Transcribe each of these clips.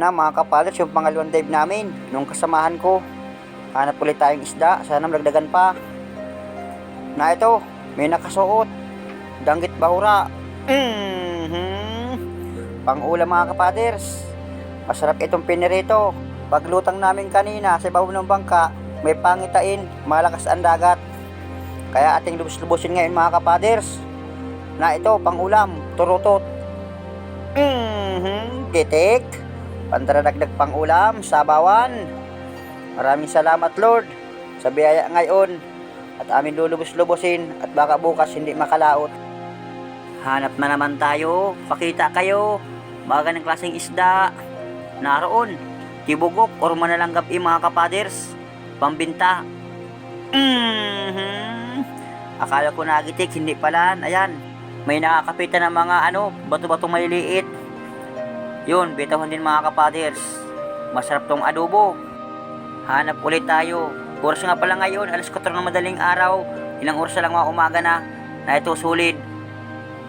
Na mga kapaders, yung pangalawang dive namin. Nung kasamahan ko. Hanap ulit tayong isda. Sana malagdagan pa. Na ito, may nakasuot. Danggit bahura. Mhm. Pang-ulam mga kapaders. Masarap itong pinirito. Paglutang namin kanina sa ibabaw ng bangka, may pangitain, malakas ang dagat. Kaya ating lubos-lubosin ngayon mga kapaders. Na ito, pang-ulam, turutot. Mhm, titik. Pandaradagdag pang-ulam, sabawan. Maraming salamat Lord sa biyaya ngayon at amin lulubos-lubosin at baka bukas hindi makalaot. Hanap na naman tayo, pakita kayo, mga ganang klaseng isda. Naroon, tibugok or manalanggap eh, mga kapaders, pambinta. Mhm. Akala ko nagitik, hindi pala. Ayan, may nakakapitan ng mga ano, bato-batong maliliit. Yun, bitahon din mga kapaders. Masarap tong adobo. Hanap ulit tayo. Oras nga pala ngayon, alas 4 ng madaling araw. Ilang oras na lang mga umaga na. Na ito sulit.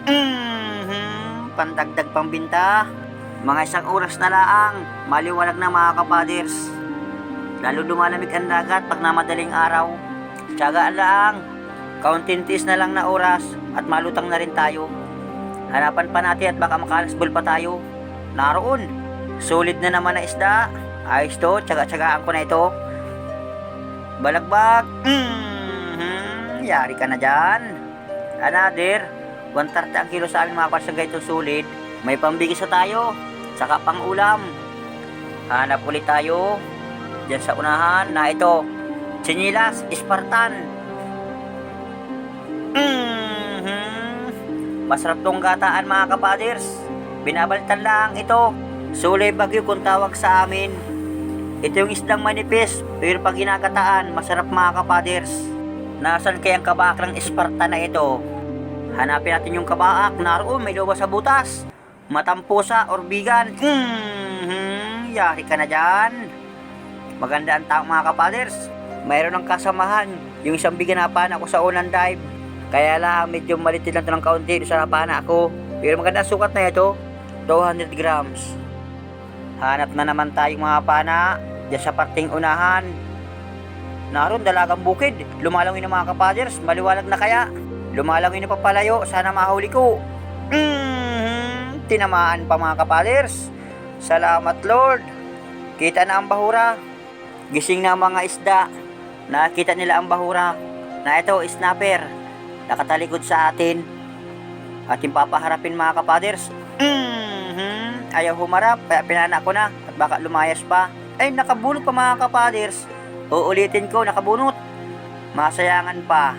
Mhm, pandagdag pambinta. Mga isang oras na laang, maliwanag na mga kapaders. Lalo lumalamig ang dagat pag namadaling araw. Tiyagaan lang. Kaunting tiis na lang na oras at malutang na rin tayo. Hanapan pa natin at baka makalasbol pa tayo. Naroon, sulit na naman na isda. Ayos to, tsaga-tsagaan ko na ito. Balagbag. Mhm, yari ka na dyan. Another, 130 ang kilo sa amin mga sa ganitong sulit. May pambigis tayo, saka pang ulam. Hanap ulit tayo. Diyan sa unahan na ito. Chinilas, Spartan. Mhm. Masarap tong gataan mga kapaders. Binabalitan lang ito. Sulay bagyo kung tawag sa amin. Ito yung isdang manipis, pero pag ginagataan, masarap mga kapaders. Nasaan kayang kabaak ng Spartan na ito? Hanapin natin yung kabaak. Naroon, may loba sa butas. Matampusa or bigan. Mhm. Yari ka na dyan. Maganda ang tao mga kapaders. Mayroon ng kasamahan. Yung isang biganapan ako sa unang dive. Kaya lang medyo malitit lang ito ng kaunti doon sa napana ako. Pero maganda ang sukat na ito. 200 grams. Hanap na naman tayong mga pana. Diyan sa parting unahan. Naroon dalagang bukid. Lumalangin ng mga kapaders. Maliwalag na kaya. Lumalangin na papalayo. Sana mahuli ko. Mhm. Tinamaan pa mga kapaders. Salamat Lord. Kita na ang bahura. Gising na ang mga isda. Nakita nila ang bahura. Na ito, snapper. Nakatalikod sa atin. Ating papaharapin mga kapaders. Mhm. Ayaw humarap, kaya pinana ko na. At baka lumayas pa. Ay, nakabunot pa mga kapaders. Uulitin ko, nakabunot. Masayangan pa.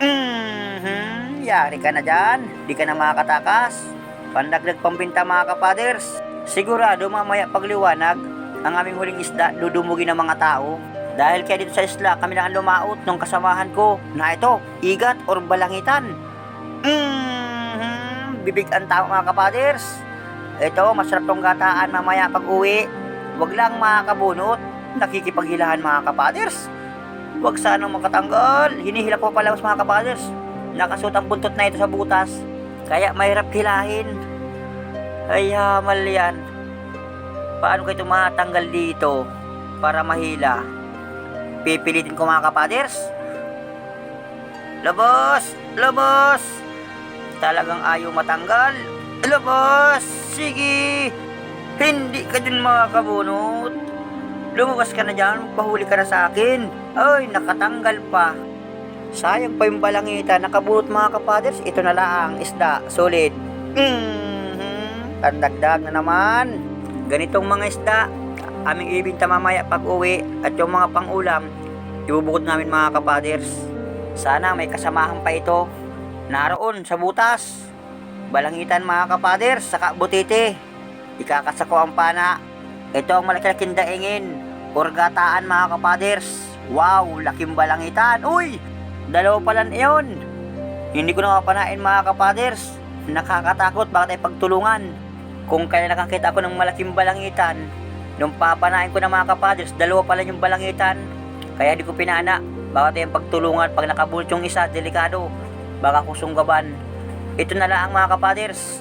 Mhm. Yari ka na dyan. Di ka na makakatakas. Pandagdag pambinta mga kapaders. Sigurado mamaya pagliwanag, ang aming huling isda dudumugin ng mga tao. Dahil kaya dito sa isla, kami lang ang lumaot nung kasamahan ko na ito, igat or balangitan. Mhm. Bibig ang tao mga kapaders. Ito, masarap tong gataan mamaya pag uwi. Huwag lang makakabunot. Nakikipaghilahan mga kapaders. Huwag sanang makatanggal. Hinihila ko palabas mga kapaders. Nakasuot ang buntot na ito sa butas. Kaya mahirap hilahin. Ay, hamal yan. Paano kayo tumatanggal dito para mahila? Pipilitin ko mga kapaders. Labas! Labas! Talagang ayaw matanggal. Labas! Sige! Hindi ka dun makakabunot. Lumabas ka na dyan, pahuli ka na sa akin. Ay, nakatanggal pa. Sayang pa yung balangita, nakabunot mga kapaders. Ito na lang, isda, solid. Mhm. Pandagdag na naman. Ganitong mga isda, aming ibinta mamaya pag uwi at yung mga pangulam, ibubukod namin mga kapaders. Sana may kasamahan pa ito. Naroon sa butas. Balangitan mga kapaders, saka butite. Ikakasako ang pana. Ito ang malaki-laking daingin. Or gataan mga kapaders. Wow, laking balangitan. Uy! Dalawa pala na yun. Hindi ko nakapanain mga kapaders. Nakakatakot, bakit ay pagtulungan? Kung kaya nakakita ako ng malaking balangitan, nung papanain ko ng mga kapaders, dalawa pala yung balangitan. Kaya di ko pinana. Baka tayong pagtulungan pag nakabulot yung isa, delikado. Baka kusunggaban. Ito na lang mga kapaders.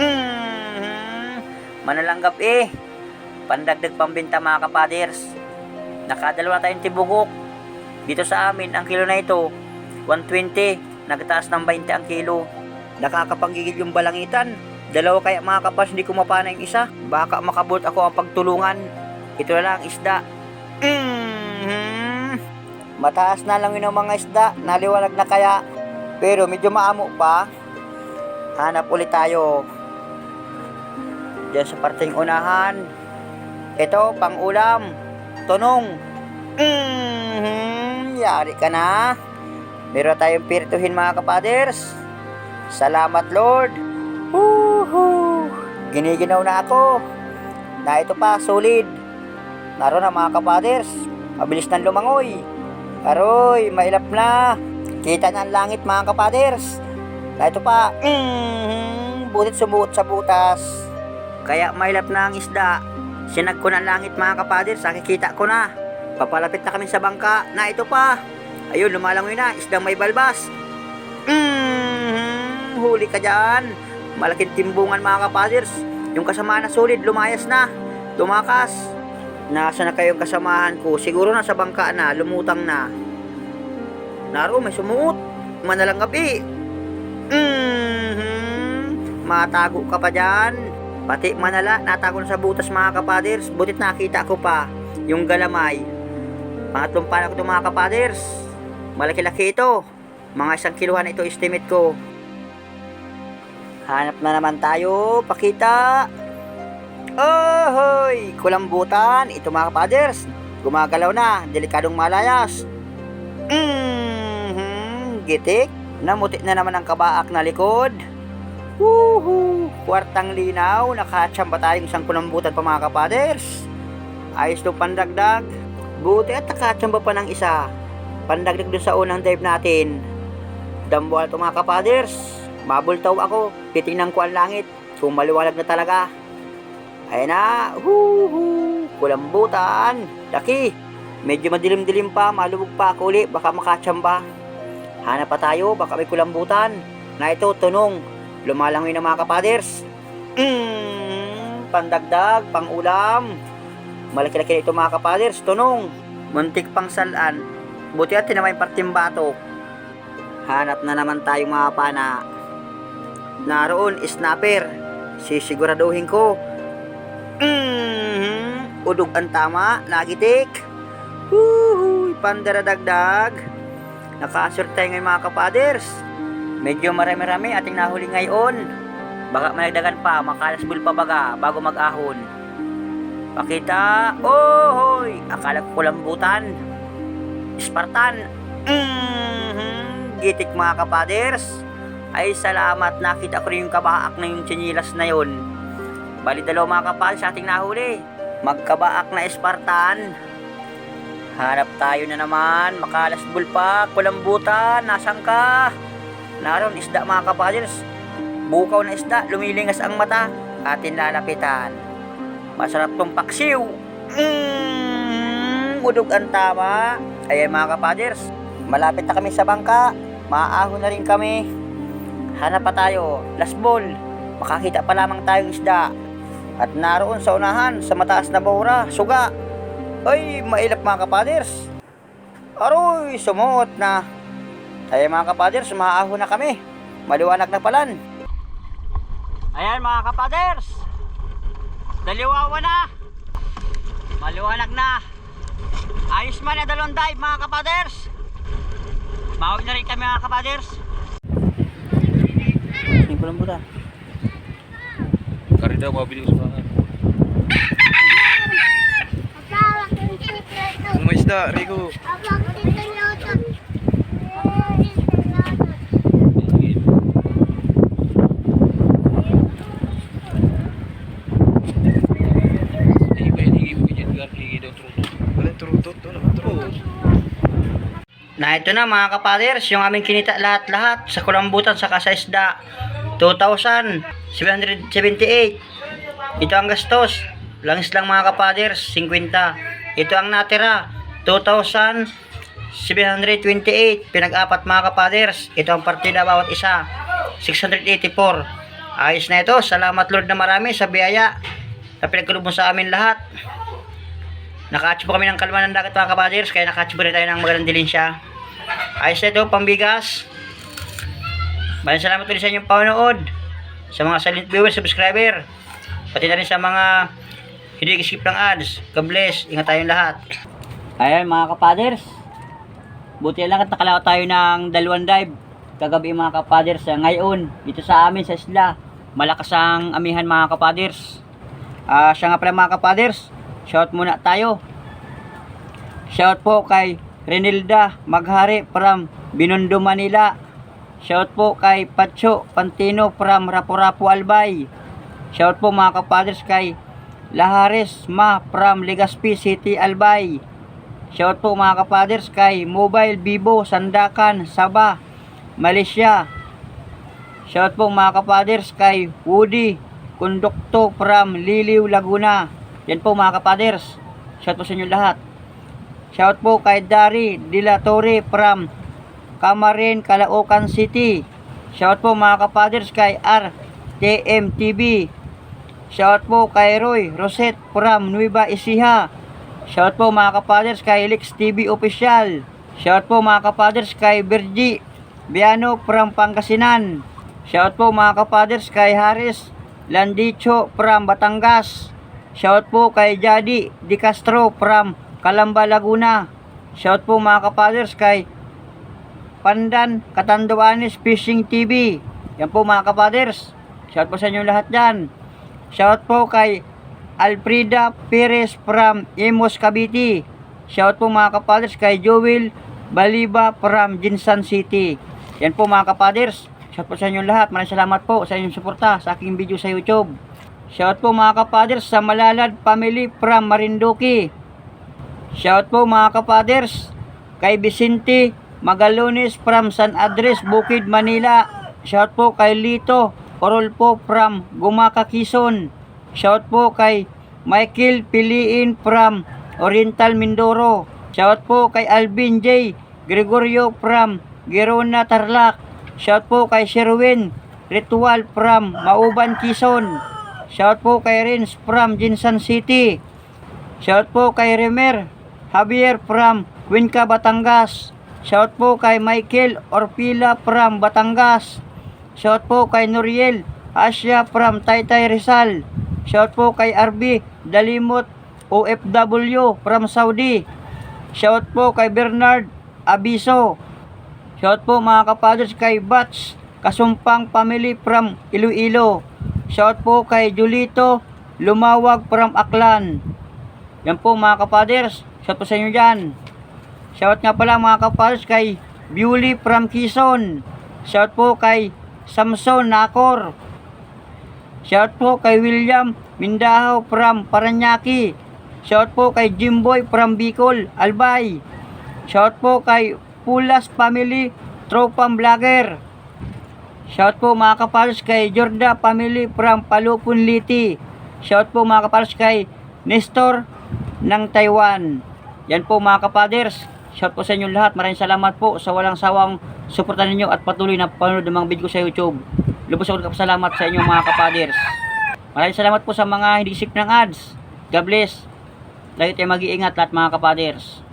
Mhm. Manalanggap eh. Pandagdag pambenta mga kapaders. Nakadalawa tayong tibugok. Dito sa amin, ang kilo na ito, 120. Nagtaas ng 20 ang kilo. Nakakapanggigil yung balangitan. Dalawa kaya mga kapas, hindi ko mapana yung isa. Baka makabot ako ang pagtulungan. Ito na lang, isda. Mhm. Mataas na lang yun ang mga isda. Naliwanag na kaya. Pero medyo maamo pa. Hanap ulit tayo. Diyan sa parting unahan. Ito, pang ulam. Tunong. Mhm. Yari ka na. Meron tayong pirtuhin mga kapaders. Salamat Lord. Woohoo! Giniginaw na ako. Na ito pa, solid. Naroon na mga kapaders. Mabilis ng lumangoy. Aroy, mailap na. Kita ang langit mga kapaders. Na ito pa, mm, butit sumuot sa butas. Kaya mailap na ang isda. Sinag ko na ang langit mga kapaders, nakikita ko na. Papalapit na kami sa bangka na ito pa. Ayun, lumalangoy na, isdang may balbas. Mm, huli ka dyan. Malaking timbungan mga kapaders. Yung kasama na solid, lumayas na. Tumakas. Nasa na kayong kasamahan ko? Siguro na sa bangka na, lumutang na. Naro, may sumuot. Manalang gabi. Matago ka pa dyan. Pati manala, natago na sa butas mga kapaders. Butit nakita ko pa yung galamay. Pangatlong pana ko ito mga kapaders. Malaki-laki ito. Mga isang kiluhan ito estimate ko. Hanap na naman tayo. Pakita. Ohoy! Kulambutan. Ito mga kapaders. Gumagalaw na. Delikadong malayas. Mhm. Gitik. Namuti na naman ang kabaak na likod. Woohoo! Kwartang linaw. Nakatsamba tayong isang kulambutan pa mga kapaders. Ayos to pandagdag. Buti at nakatsamba pa ng isa. Pandagdag dun sa unang dive natin. Dambual to mga kapaders. Mabultaw ako. Titingnan ko ang langit. Kung maliwalag na talaga. Ayan na. Woohoo! Kulambutan. Laki. Medyo madilim-dilim pa. Malubog pa ako uli. Baka makatsamba. Hanap pa tayo. Baka may kulambutan. Na ito, tunong. Lumalangoy na mga kapaders. Mm, pandagdag, pangulam. Malaki-laki ito mga kapaders. Tunong. Muntik pang salan. Buti at tinamay parting batok. Hanap na naman tayo mga pana. Naroon, snapper. Sisiguraduhin ko. Mhm. Udog ang tama, nagitik. Huhuy, pandaradagdag. Nakasure tayo ngayon mga kapaders. Medyo marami-rami ating nahuli ngayon. Baka malagdagan pa, makalasbul pa baga bago mag-ahon. Pakita, ohoy, akala ko kulambutan. Spartan, mhm, gitik mga kapaders. Ay salamat, nakita ko rin yung kabaak na yung chinilas na yun. Bali dalawa mga kapal sa ating nahuli. Magkabaak na Spartan. Hanap tayo na naman. Makalas bulpak, kulambutan. Nasaan ka? Naroon, isda mga kapaders. Bukaw na isda, lumilingas ang mata. Atin lalapitan. Masarap tong paksiw. Mmm, udog ang tama. Ayan mga kapaders. Malapit na kami sa bangka. Maahon na rin kami. Hanap pa tayo. Last ball. Makakita pa lamang tayong isda. At naroon sa unahan, sa mataas na bora, suga. Ay, mailap mga kapaders. Aroy, sumuot na. Ay mga kapaders, maahon na kami. Maliwanag na palan. Ayan mga kapaders. Daliwawa na. Maliwanag na. Ayos man na dalawang dive mga kapaders. Mawag na rin kami mga kapaders. Ko lang buta. Karida mabili ko sa mga. Ano may isda, Rico? Na ito na mga kapaders, yung aming kinita lahat-lahat sa kulambutan sa isda. 2,778. Ito ang gastos. Langis lang mga kapaders, 50. Ito ang natira, 2,728. Pinag-apat mga kapaders. Ito ang partida bawat isa, 684. Ayos na ito. Salamat Lord na marami sa biyaya. na pinagkalubong sa amin lahat. Naka-achieve kami ng kalma ng dagat mga kapaders, kaya naka-achieve rin tayo ng magandang dilensya. Ayos na ito, pambigas. Maraming salamat ulit sa inyong panonood. Sa mga silent viewers, subscriber. Pati na rin sa mga hindi skip ng ads. God bless. Ingat tayong lahat. Ayan mga kapaders. Buti lang at nakalaw tayo ng dalawang dive. Kagabi mga kapaders. Ngayon, dito sa amin sa isla. Malakas ang amihan mga kapaders. Ah, siya nga pala mga kapaders. Shout muna tayo. Shout po kay Renilda Maghari from Binondo, Manila. Shout po kay Pacho Pantino from Rapu-Rapu, Albay. Shout po mga kapaders kay Lahares Ma from Legazpi City, Albay. Shout po mga kapaders kay Mobile Vivo Sandakan, Sabah, Malaysia. Shout po mga kapaders kay Woody Kondukto from Liliw, Laguna. Yan po mga kapaders. Shout po sa inyo lahat. Shout po kay Dari Dilatore from Camarin, Caloocan City. Shout po mga kapaders kay RTM TV. Shout po kay Roy Rosette from Nueva Ecija. Shout po mga kapaders kay Lex TV Official. Shout po mga kapaders kay Bergi Biano from Pangasinan. Shout po mga kapaders kay Haris Landicho from Batangas. Shout po kay Jadi Di Castro from Calamba, Laguna. Shout po mga kapaders kay Pandan Katanduanes Fishing TV. Yan po mga kapaders. Shout po sa inyo lahat dyan. Shout po kay Alfreda Perez from Imus, Cavite. Shout po mga kapaders kay Joel Baliba from Jinsan City. Yan po mga kapaders. Shout po sa inyo lahat. Maraming salamat po sa inyong suporta sa aking video sa YouTube. Shout po mga kapaders sa Malalad Family from Marinduque. Shout po mga kapaders kay Vicente Magalones from San Andres, Bukid, Manila. Shout po kay Lito Orolpo from Gumaka, Quezon. Shout po kay Michael Piliin from Oriental, Mindoro. Shout po kay Alvin J. Gregorio from Gerona, Tarlac. Shout po kay Sherwin Ritual from Mauban, Quezon. Shout po kay Rins from Jinsan City. Shout po kay Remer Javier from Cuenca, Batangas. Shout po kay Michael Orpila from Batangas. Shout po kay Noriel Asia from Taytay Rizal. Shout po kay RB Dalimot OFW from Saudi. Shout po kay Bernard Abiso. Shout po mga kapadres kay Bats Kasumpang Family from Iloilo. Shout po kay Julito Lumawag from Aklan. Yan po mga kapaders. Shout po sa inyo dyan. Shout nga pala mga kapaders kay Bewley from Quezon. Shout po kay Samson Nakor. Shout po kay William Mindahaw from Paranaque. Shout po kay Jimboy from Bicol, Albay. Shout po kay Pulas Family Tropang Vlogger. Shout po mga kapalos kay Jorda Family from Palupon Liti. Shout po mga kapalos kay Nestor ng Taiwan. Yan po mga kapaders. Shout po sa inyong lahat. Maraming salamat po sa walang sawang suporta ninyo at patuloy na panonood ng mga video ko sa YouTube. Lubos ako kapasalamat sa inyong mga kapaders. Maraming salamat po sa mga hindi isip ng ads. God bless. Lagi tayo mag-iingat lahat mga kapaders.